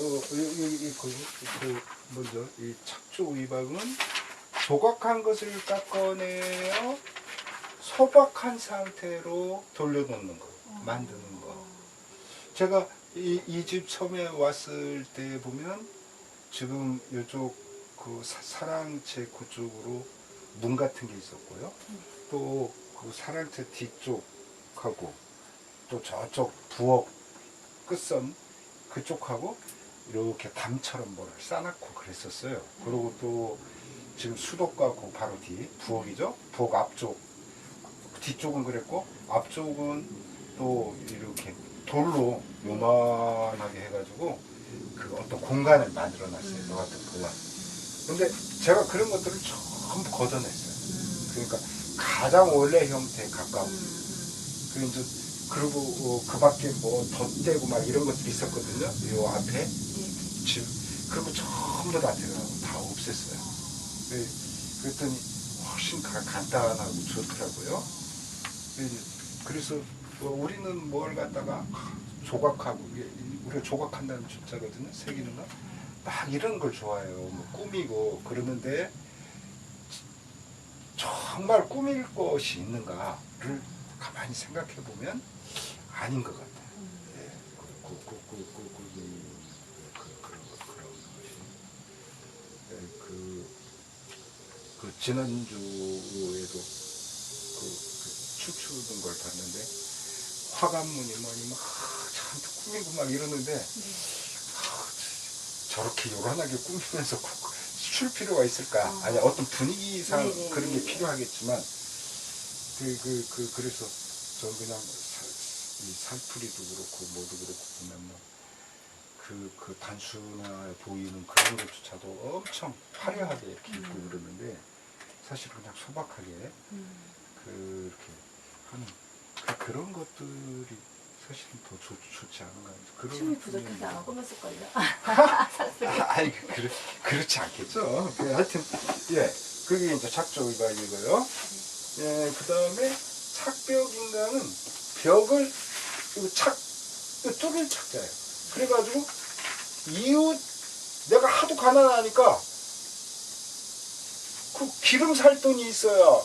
어, 이, 이, 이, 그, 그, 먼저, 이 착조 위박은 조각한 것을 깎아내어 소박한 상태로 돌려놓는 거, 만드는 거. 제가 이이집 처음에 왔을 때 보면 지금 이쪽 그 사- 사랑채 그쪽으로 문 같은 게 있었고요. 또 그 사랑채 뒤쪽하고 또 저쪽 부엌 끝선 그쪽하고 이렇게 담처럼 뭐를 싸놨고 그랬었어요. 그리고 또 지금 수도가 그 바로 뒤 부엌이죠. 부엌 앞쪽 뒤쪽은 그랬고 앞쪽은 또 이렇게 돌로 요만하게 해가지고 그 어떤 공간을 만들어놨어요. 너 같은 공간. 근데 제가 그런 것들을 전부 걷어냈어요. 그러니까 가장 원래 형태에 가까운. 그 이제 그리고 어, 그 밖에 뭐 덧대고 막 이런 것들이 있었거든요. 요 앞에 집 그리고 전부 다 제가 다 없앴어요. 네, 그랬더니 훨씬 가- 간단하고 좋더라고요. 네, 그래서 뭐 우리는 뭘 갖다가 조각하고 우리가 조각한다는 주자거든요. 새기는 거. 막 이런 걸 좋아해요. 뭐 꾸미고 그러는데 정말 꾸밀 것이 있는가를 가만히 생각해 보면 아닌 것 같아요. 예, 그, 그, 그, 그, 그, 그, 그런 것, 그런 것이. 예, 그, 그, 지난주에도 그, 그 춤추는 걸 봤는데, 화관문이 뭐니 막 잔뜩 꾸미고 막 이러는데, 아, 저렇게 요란하게 꾸미면서 꼭출 필요가 있을까? 어. 아니, 어떤 분위기상 네네네. 그런 게 필요하겠지만, 그, 그, 그, 그래서 저 그냥 살, 이 살풀이도 그렇고 뭐도 그렇고 보면 뭐 그, 그 단순해 보이는 그런 것조차도 엄청 화려하게 이렇게 입고 음. 그러는데 사실 그냥 소박하게 음. 그렇게 하는 그, 그런 것들이 사실은 더 좋, 좋지 않은가 그런 춤이. 부족해서 안 꾸몄을걸요. 아, 아니 그- 그렇, 그렇지 않겠죠. 그 하여튼 예 그게 이제 착조 위반이고요. 예 그 다음에 착벽 인간은 벽을 착 이거 뚫을 착자예요. 그래가지고 이웃 내가 하도 가난하니까 그 기름 살 돈이 있어야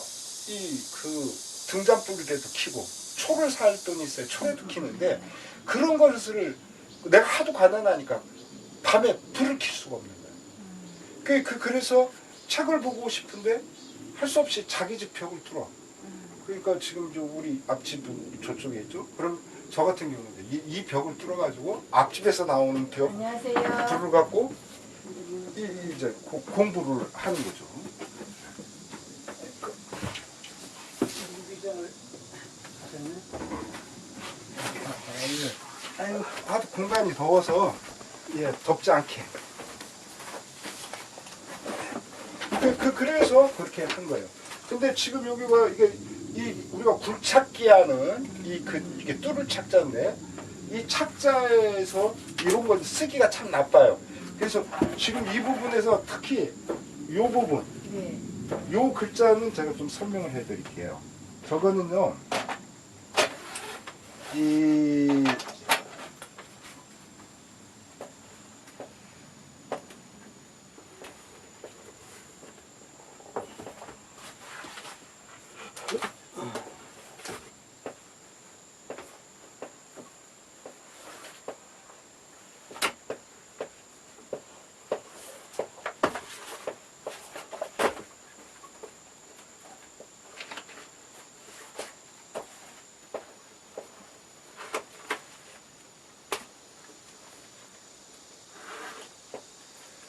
이 그 등잔불이라도 키고 초를 살 돈이 있어야 초라도 키는데 그런 것을 내가 하도 가난하니까 밤에 불을 켤 수가 없는 거예요. 그, 그, 그래서 책을 보고 싶은데 할 수 없이 자기 집 벽을 뚫어. 그러니까 지금 저 우리 앞집은 저쪽에 있죠? 그럼 저 같은 경우는 이, 이 벽을 뚫어가지고 앞집에서 나오는 벽 안녕하세요. 불을 갖고 이, 고- 공부를 하는 거죠. 아유, 하도 공간이 더워서 예 덥지 않게. 그, 그 그래서 그렇게 한 거예요. 근데 지금 여기가 이게 이 우리가 굴착기 하는 이 그 이게 뚫을 착자인데 이 착자에서 이런 걸 쓰기가 참 나빠요. 그래서 지금 이 부분에서 특히 이 부분 네. 요 글자는 제가 좀 설명을 해 드릴게요. 저거는요, 이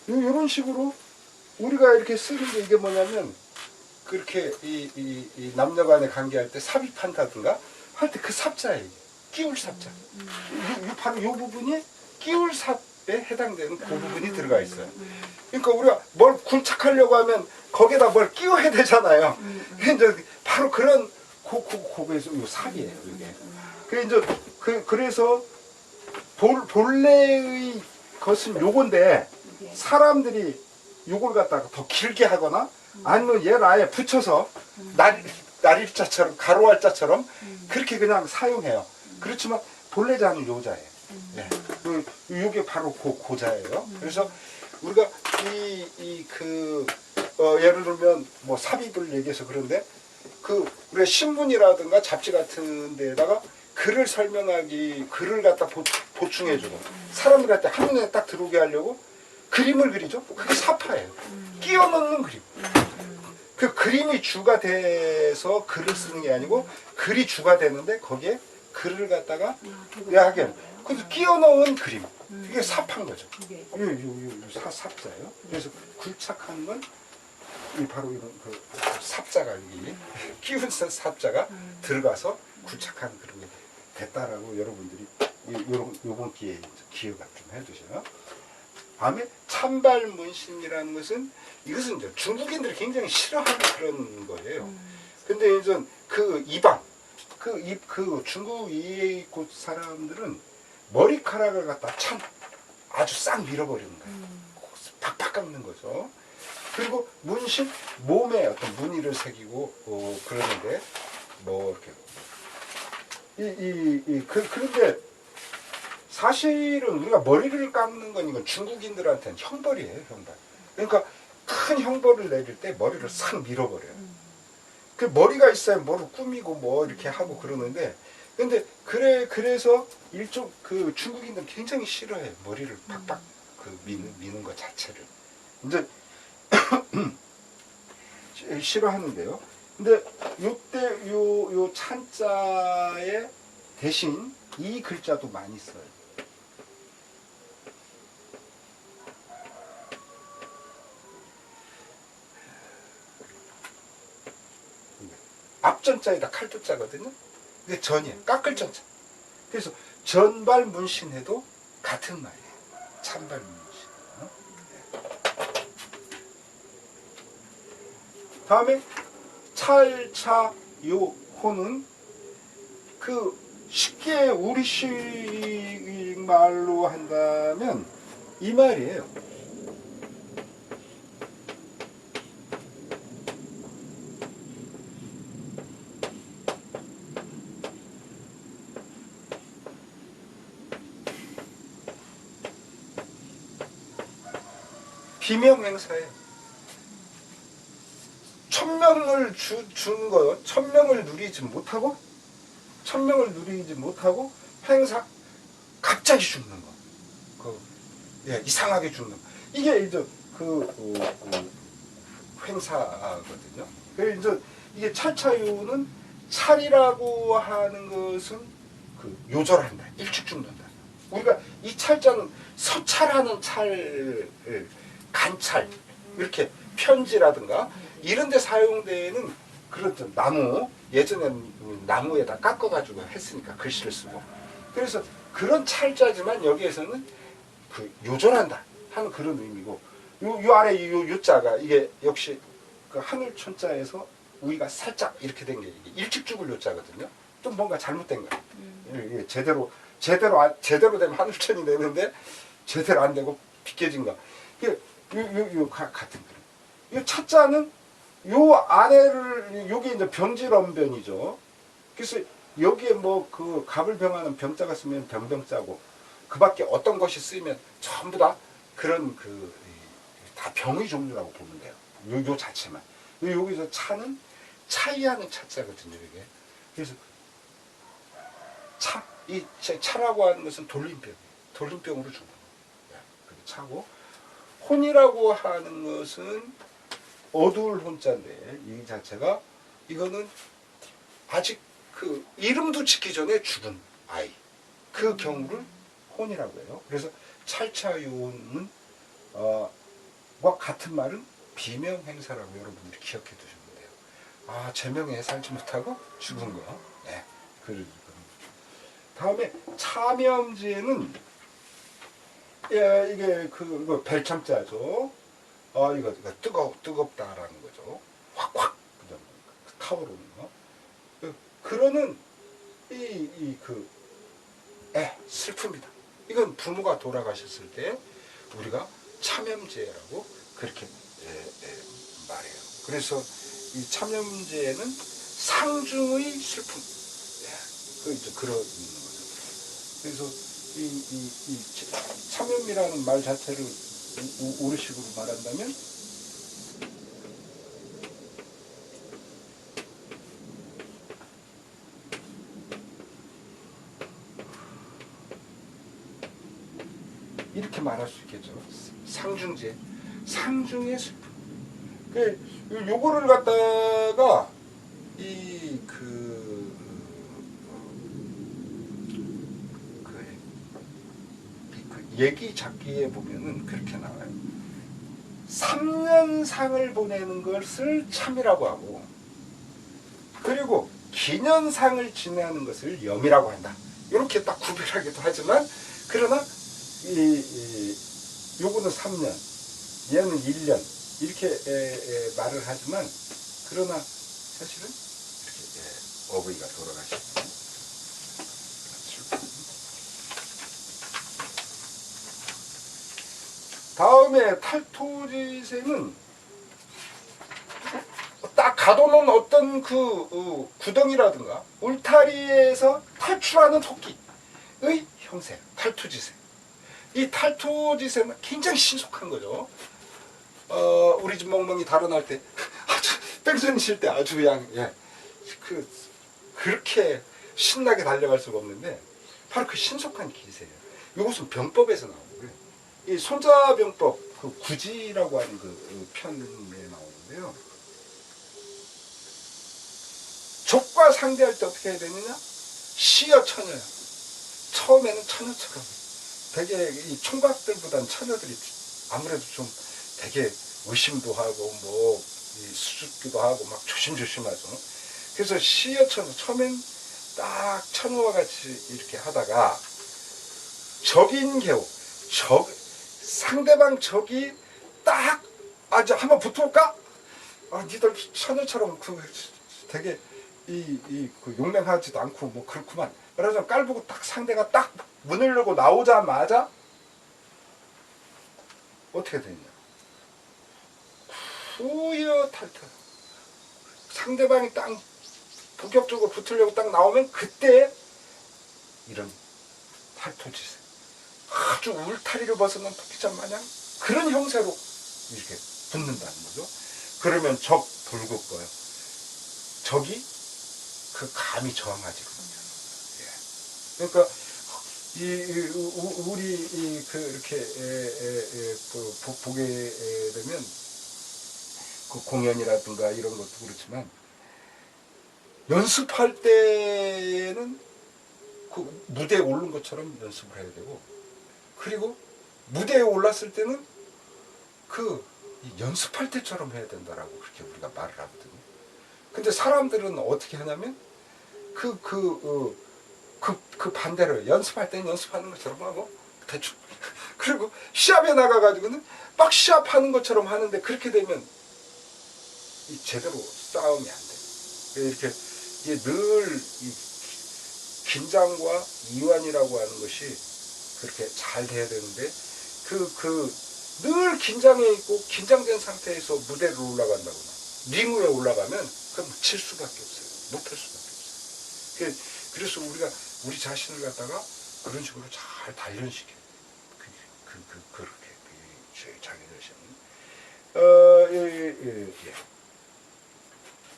이런 식으로 우리가 이렇게 쓰는 게 이게 뭐냐면 그렇게 이, 이, 이 남녀 간의 관계할 때 삽입한다든가 할 때 그 삽자예요. 끼울 삽자. 요, 요, 바로 이 부분이 끼울 삽에 해당되는 그 부분이 들어가 있어요. 그러니까 우리가 뭘 굴착하려고 하면 거기다 뭘 끼워야 되잖아요. 이제 바로 그런 고, 고, 고에서 요 삽이에요, 이게. 그 이제 그 그래서 볼, 본래의 것은 요건데 네. 사람들이 요걸 갖다가 더 길게 하거나 아니면 얘를 아예 붙여서 날, 날일자처럼 가로알자처럼 그렇게 그냥 사용해요. 그렇지만 본래 자는 요자예요. 예. 요, 그 이게 바로 고, 고자예요. 그래서 우리가 이 이 그 어, 예를 들면 뭐 삽입을 얘기해서 그런데 그 우리가 신문이라든가 잡지 같은 데다가 글을 설명하기 글을 갖다 보, 보충해주고 갖다 한눈에 딱 들어오게 하려고 그림을 그리죠. 그게 사파예요. 끼워 넣는 그림. 그 그림이 주가 돼서 글을 쓰는 게 아니고 글이 주가 되는데 거기에 글을 갖다가 야하게 그래서 끼워 넣은 그림. 이게 삽한 거죠. 이게 요, 요, 요, 요 사, 삽자예요. 그래서 굴착하는 건이 바로 이런 그 삽자가 여기 끼운 사- 삽자가 들어가서 굴착하는 그런 게 됐다라고 여러분들이 요- 요런 요번 기회에 기억을 좀 해두셔요. 다음에 찬발 문신이라는 것은 이것은 이제 중국인들이 굉장히 싫어하는 그런 거예요. 근데 이제 그 이방 그, 이, 그 중국 이곳 사람들은 머리카락을 갖다 참 아주 싹 밀어버리는 거예요. 팍팍 깎는 거죠. 그리고 문신 몸에 어떤 무늬를 새기고 어, 그러는데 뭐 이렇게 이, 이, 이 그, 그런데 사실은 우리가 머리를 깎는 건 이건 중국인들한테는 형벌이에요, 형벌. 그러니까 큰 형벌을 내릴 때 머리를 싹 밀어버려요. 그 머리가 있어야 뭐를 꾸미고 뭐 이렇게 하고 그러는데 근데 그래 그래서 일종 그 중국인들 굉장히 싫어해 요 머리를 팍팍 그 미는 미는 것 자체를 시- 싫어하는데요. 근데 요때 요 요 찬자에 대신 이 글자도 많이 써요. 앞전자에다 칼도자거든요. 이게 전이에요. 깎을 전자. 그래서 전발 문신해도 같은 말이에요. 찬발 문신. 어? 네. 다음에 찰차 요호는 그 쉽게 우리식 말로 한다면 이 말이에요. 비명 행사예요. 천명을 주, 주는 거요. 천명을 누리지 못하고, 천명을 누리지 못하고, 행사, 갑자기 죽는 거. 그, 예, 이상하게 죽는 거. 이게 이제 그, 그, 그 행사거든요. 그래서 이제 이게 찰차유는 찰이라고 하는 것은 그 요절한다. 일찍 죽는다. 우리가 이 찰자는 서찰하는 찰, 예, 간찰, 이렇게 편지라든가 이런 데 사용되는 그런 좀 나무, 예전에는 나무에다 깎아가지고 했으니까 글씨를 쓰고. 그래서 그런 찰자지만 여기에서는 그 요절한다 하는 그런 의미고, 요, 요 아래 이 요, 요자가 이게 역시 그 하늘촌자에서 우리가 살짝 이렇게 된 게 일찍 죽을 요자거든요. 좀 뭔가 잘못된 거예요. 이게 제대로 제대로 안- 제대로 되면 하늘천이 되는데 제대로 안 되고 비껴진 거. 이게 요요 요 같은 그림. 이 차자는 요 아래를 요게 이제 병질언변이죠. 그래서 여기에 뭐 그 갑을 병하는 병자가 쓰면 병병자고 그 밖에 어떤 것이 쓰이면 전부 다 그런 그 다 병의 종류라고 보면 돼요. 요, 요 자체만. 요- 여기서 차는 차이하는 차자거든요, 이게. 그래서 차, 이 차- 차라고 하는 것은 돌림병, 돌림병으로 죽는 거예요. 그게 차고 혼이라고 하는 것은 어두울 혼자인데 이 자체가 이거는 아직 그 이름도 짓기 전에 죽은 아이 그 경우를 혼이라고 해요. 그래서 찰차요는 어, 와 같은 말은 비명 행사라고 여러분들이 기억해 두시면 돼요. 아 제명에 살지 못하고 죽은 거. 네, 그 다음에 차명제는 예, 이게 그 이거 별참자죠. 아 이거, 이거 뜨거 뜨겁다라는 거죠. 확확 그죠? 타오르는 거. 그, 그러는 이이그 에, 슬픕니다. 이건 부모가 돌아가셨을 때 우리가 참염제라고 그렇게 예, 예, 말해요. 그래서 이 참염제는 상중의 슬픔. 예, 그 이제 그런 거죠. 그래서 이, 이, 이 참염이라는 말 자체를 우리식으로 말한다면 이렇게 말할 수 있겠죠. 상중제. 상중의 슬픔. 그, 요거를 갖다가, 이, 그, 그, 이, 그 얘기 잡기에 보면은 그렇게 나와요. 3년상을 보내는 것을 참이라고 하고, 그리고 기년상을 지내는 것을 염이라고 한다. 이렇게 딱 구별하기도 하지만, 그러나 이, 이 요거는 3년, 얘는 1년 이렇게 에, 에, 말을 하지만 그러나 사실은 이렇게 에, 어버이가 돌아가시고 다음에 탈토지세는 딱 가둬놓은 어떤 그 어, 구덩이라든가 울타리에서 탈출하는 토끼의 형세, 탈투지세. 이 탈토지세는 굉장히 신속한 거죠. 어, 우리 집 멍멍이 달아날 때 아주 뺑소니 칠 때 아주 그냥 예, 그 그렇게 신나게 달려갈 수가 없는데 바로 그 신속한 기세예요. 이것은 병법에서 나오고요. 이 손자병법 그 구지라고 하는 그, 그 편에 나오는데요. 족과 상대할 때 어떻게 해야 되느냐? 시여 처녀야. 처음에는 처녀처럼. 되게 이 총각들보단 처녀들이 아무래도 좀 되게 의심도 하고 뭐이 수줍기도 하고 막 조심조심하죠. 그래서 시여 처녀 처음엔 딱 처녀와 같이 이렇게 하다가 적인 경우 적 상대방 적이 딱 아주 한번 붙어볼까? 아 니들 처녀처럼 그 되게 이 이 그 용맹하지도 않고 뭐 그렇구만. 그래서 깔보고 딱 상대가 딱 문을 열고 나오자마자 어떻게 되냐? 후여 탈탈. 상대방이 딱 본격적으로 붙으려고 딱 나오면 그때 이런 탈토짓을 아주 울타리를 벗어난 토끼장 마냥 그런 형태로 이렇게 붙는다는 거죠. 그러면 적 불국 거요. 적이 그 감히 저항하지거든요. 예. 그러니까 이, 우리 이, 그 이렇게 에, 에, 에, 그 보- 보게 에, 되면 그 공연이라든가 이런 것도 그렇지만 연습할 때는 그 무대에 오른 것처럼 연습을 해야 되고 그리고 무대에 올랐을 때는 그 연습할 때처럼 해야 된다라고 그렇게 우리가 말을 하거든요. 근데 사람들은 어떻게 하냐면 그, 그, 어, 그, 그 반대로 연습할 때는 연습하는 것처럼 하고 대충 그리고 시합에 나가가지고는 막 시합하는 것처럼 하는데 그렇게 되면 이 제대로 싸움이 안 돼. 이렇게 늘이 긴장과 이완이라고 하는 것이 그렇게 잘 돼야 되는데 그 그 늘 긴장해 있고 긴장된 상태에서 무대를 올라간다거나 링 위에 올라가면 그럼 칠 수밖에 없어요. 못할 수밖에 없어요. 그- 그래서 우리가 우리 자신을 갖다가 그런 식으로 잘 단련시켜. 그, 그, 그, 그렇게 그, 제 자기 자신을. 어, 예, 예, 예, 예.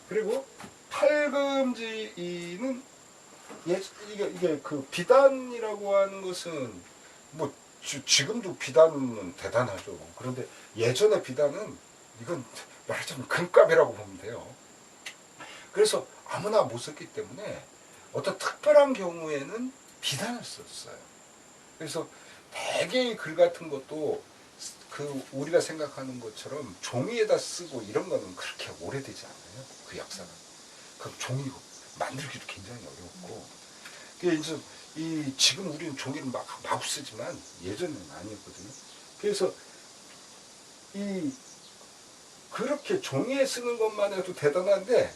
그리고 팔금지는 예, 이게 이게 그 비단이라고 하는 것은 뭐 지, 지금도 비단은 대단하죠. 그런데 예전에 비단은 이건 말하자면 금값이라고 보면 돼요. 그래서 아무나 못 썼기 때문에 어떤 특별한 경우에는 비단을 썼어요. 그래서 대개의 글 같은 것도 그 우리가 생각하는 것처럼 종이에다 쓰고 이런 거는 그렇게 오래되지 않아요. 그 역사는. 그 종이고 만들기도 굉장히 어려웠고. 이제 이 지금 우리는 종이를 막 마구 쓰지만 예전에는 아니었거든요. 그래서 이 그렇게 종이에 쓰는 것만 해도 대단한데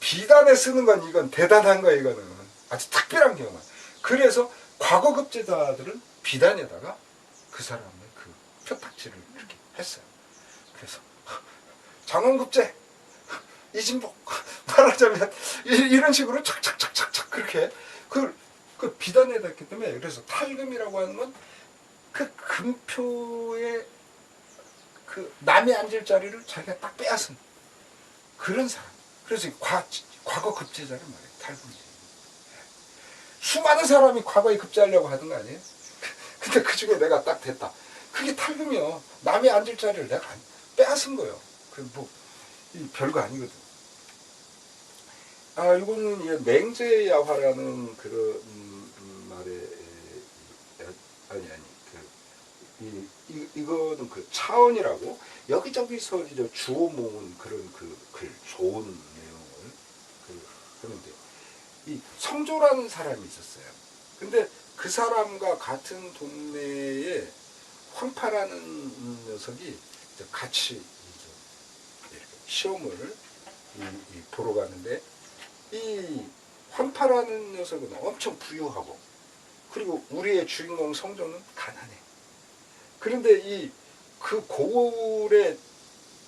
비단에 쓰는 건 이건 대단한 거야 이거는 아주 특별한 경우. 그래서 과거 급제자들은 비단에다가 그 사람의 그 표탁지를 이렇게 했어요. 그래서 장원급제 이진복 말하자면 이- 이런 식으로 착착착착착 그렇게 그그 비단에다 했기 때문에 그래서 탈금이라고 하는 건 그 금표의 그 남이 앉을 자리를 자기가 딱 빼앗은 그런 사람. 그래서 이 과, 과거 급제자를 말해요. 탈금이지. 수많은 사람이 과거에 급제하려고 하는 거 아니에요? 근데 그 중에 내가 딱 됐다. 그게 탈금이요. 남이 앉을 자리를 내가 안- 빼앗은 거예요. 그 뭐, 이 별거 아니거든. 아, 이거는 이 맹제야화라는 그런 음, 음, 말에 에, 에, 아니 아니 그 이, 이 이거는 그 차원이라고 여기저기서 이제 주워 모은 그런 그글 좋은 내용을 그 하는데 이 성조라는 사람이 있었어요. 근데 그 사람과 같은 동네에 황파라는 녀석이 같이 시험을 이, 이 보러 가는데 이 황파라는 녀석은 엄청 부유하고 그리고 우리의 주인공 성조는 가난해. 그런데 이 그 고을의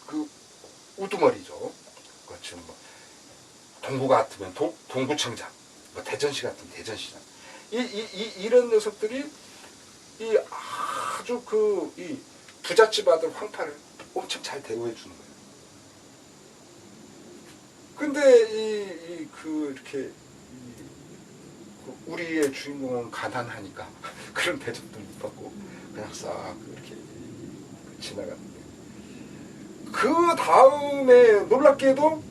그 우두머리죠. 그렇죠. 뭐 동구 같으면 동, 동구청장, 뭐 대전시 같으면 대전시장. 이, 이, 이, 이 런 녀석들이 이 아주 그 이 부잣집 아들 황파를 엄청 잘 대우해 주는 거예요. 근데 이, 이, 그, 이렇게, 이, 그 우리의 주인공은 가난하니까 그런 대접도 못 받고 그냥 싹 이렇게 지나갔는데. 그 다음에 놀랍게도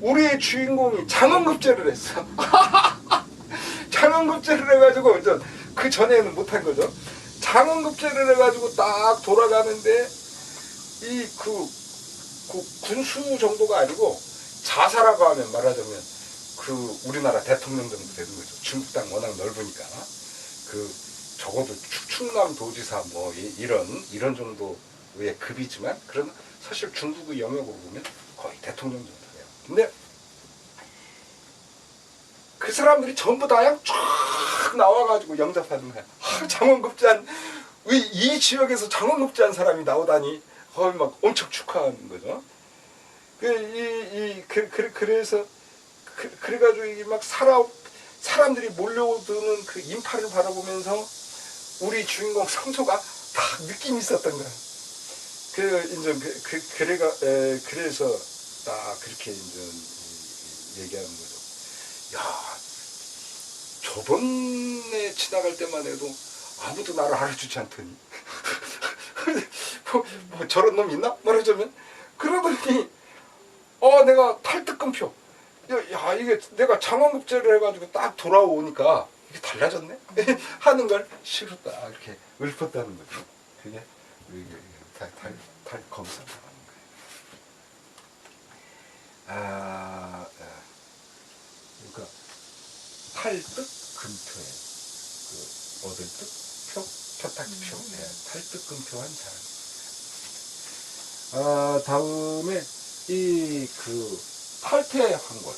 우리의 주인공이 장원급제를 했어. 장원급제를 해가지고, 저, 그 전에는 못한 거죠. 장원급제를 해가지고 딱 돌아가는데, 이, 그, 그 군수 정도가 아니고 자사라고 하면 말하자면 그 우리나라 대통령 정도 되는 거죠. 중국 땅 워낙 넓으니까 그 적어도 축- 충남 도지사 뭐 이, 런 이런 정도의 급이지만 그런 사실 중국의 영역으로 보면 거의 대통령 정도 돼요. 근데 그 사람들이 전부 다 그냥 쫙 나와가지고 영접하는 거야. 아, 장원급제한 이, 이 지역에서 장원급제한 사람이 나오다니 거의 막 엄청 축하하는 거죠. 그, 이, 이, 그, 그, 그래서, 그, 그래가지고 막 살아, 사람들이 몰려오드는 그 인파를 바라보면서 우리 주인공 성소가 다 느낌이 있었던 거야. 그, 이제, 그, 그, 그래가, 에, 그래서 딱 그렇게 이제 이- 얘기하는 거죠. 야, 저번에 지나갈 때만 해도 아무도 나를 알아주지 않더니. 뭐, 뭐 저런 놈 있나? 말하자면. 그러더니, 어, 내가 탈특검표. 야, 야, 이게 내가 장원급제를 해가지고 딱 돌아오니까 이게 달라졌네? 하는 걸 싫었다. 이렇게 읊었다는 거죠. 그게, 이게, 이게 탈, 탈, 탈 검사라는 거예요. 아, 아, 그러니까 탈득 금표에 그 얻을 뜻 표, 표탁표, 음. 예, 탈득 금표한 사람. 아 다음에 이 그 탈퇴 황골,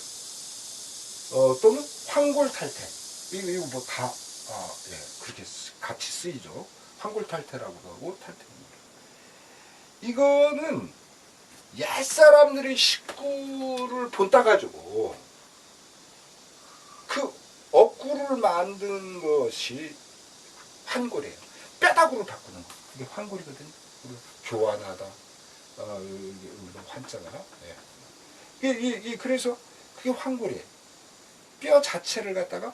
어 또는 황골 탈퇴. 이거 이거 뭐다 아, 예, 그렇게 쓰- 같이 쓰이죠. 황골 탈퇴라고도 하고 탈퇴. 이거는 옛 사람들이 식구를 본따 가지고 그 억구를 만든 것이 환골이에요. 뼈다구로 바꾸는 거. 이게 환골이거든요. 우리 교환하다. 어, 환자가. 예. 이게, 이게 그래서 그게 환골이에요. 뼈 자체를 갖다가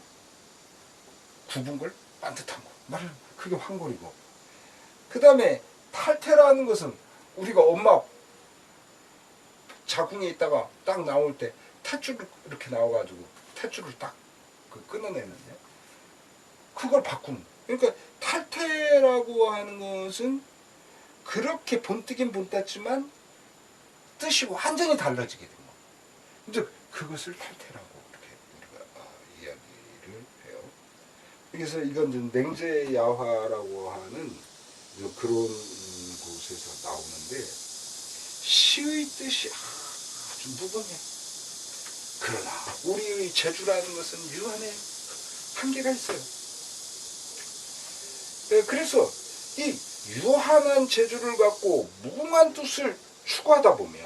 굽은 걸 반듯한 거. 말하면 그게 환골이고. 그 다음에 탈퇴라는 것은 우리가 엄마 자궁에 있다가 딱 나올 때 탯줄을 이렇게 나와가지고 탯줄을 딱 그 끊어내는데 그걸 바꾸는. 그러니까 탈퇴라고 하는 것은 그렇게 본뜨긴 본땄지만 뜻이 완전히 달라지게 된 거예요. 이제 그것을 탈퇴라고 이렇게 우리가 아, 이야기를 해요. 그래서 이건 이제 냉제 야화라고 하는 이제 그런 음, 곳에서 나오는데 시의 뜻이 아주 무궁해. 그러나 우리의 재주라는 것은 유한의 한계가 있어요. 예, 그래서 이 유한한 재주를 갖고 무궁한 뜻을 추구하다 보면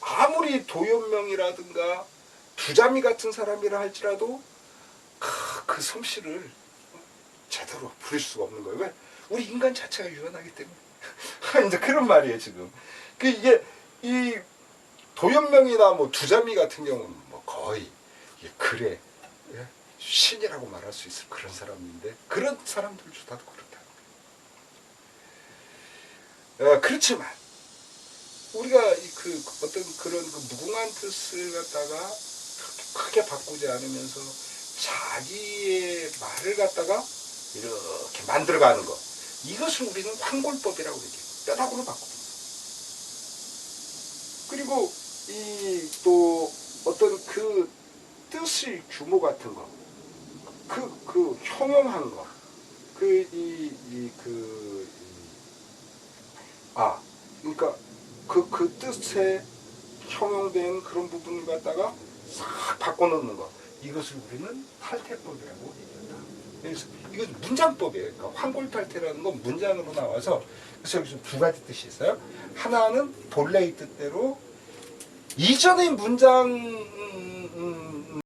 아무리 도연명이라든가 두자미 같은 사람이라 할지라도 그, 그 솜씨를 제대로 부릴 수가 없는 거예요. 왜? 우리 인간 자체가 유연하기 때문에. 이제 그런 말이에요, 지금. 그 이게 이 도연명이나 뭐 두자미 같은 경우는 뭐 거의 글의 예? 신이라고 말할 수 있을 그런 사람인데 그런 사람들조차도 그렇다. 어, 그렇지만 우리가 이그 어떤 그런 그 무궁한 뜻을 갖다가 크게 바꾸지 않으면서 자기의 말을 갖다가 이렇게 만들어가는 것 이것을 우리는 황골법이라고 얘기해요. 뼈다구로 바꾸는 거. 그리고 이 또 어떤 그 뜻의 규모 같은 거, 그, 그 형용한 거, 그, 이, 이, 그, 이, 아, 그러니까 그, 그 뜻에 형용된 그런 부분을 갖다가 싹 바꿔놓는 거. 이것을 우리는 탈퇴법이라고 얘기한다. 그래서 이건 문장법이에요. 그러니까 황골탈퇴라는 건 문장으로 나와서 그래서 여기서 두 가지 뜻이 있어요. 하나는 본래의 뜻대로 이전의 문장